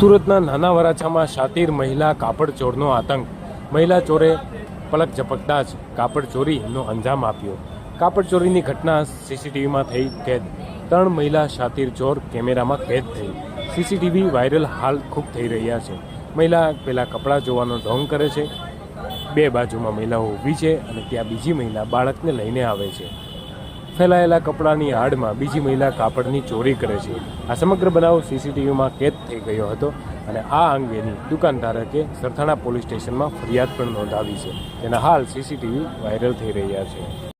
સુરતના નાના વરાછામાં શાતીર મહિલા કાપડ ચોરનો આતંક. મહિલા ચોરે પલક ઝપકતા જ કાપડ ચોરીનો અંજામ આપ્યો. કાપડ ચોરીની ઘટના સીસીટીવીમાં થઈ કેદ. ત્રણ મહિલા શાતીર ચોર કેમેરામાં કેદ થઈ. સીસીટીવી વાયરલ હાલ ખૂબ થઈ રહ્યા છે. મહિલા પહેલાં કપડાં જોવાનો ઢોંગ કરે છે. બે બાજુમાં મહિલાઓ ઊભી છે અને ત્યાં બીજી મહિલા બાળકને લઈને આવે છે. ફેલાયેલા કપડાની આડમાં બીજી મહિલા કાપડની ચોરી કરે છે. આ સમગ્ર બનાવ સીસીટીવીમાં કેદ થઈ ગયો હતો અને આ અંગેની દુકાનધારકે સરથાણા પોલીસ સ્ટેશનમાં ફરિયાદ પણ નોંધાવી છે. તેના હાલ સીસીટીવી વાયરલ થઈ રહ્યા છે.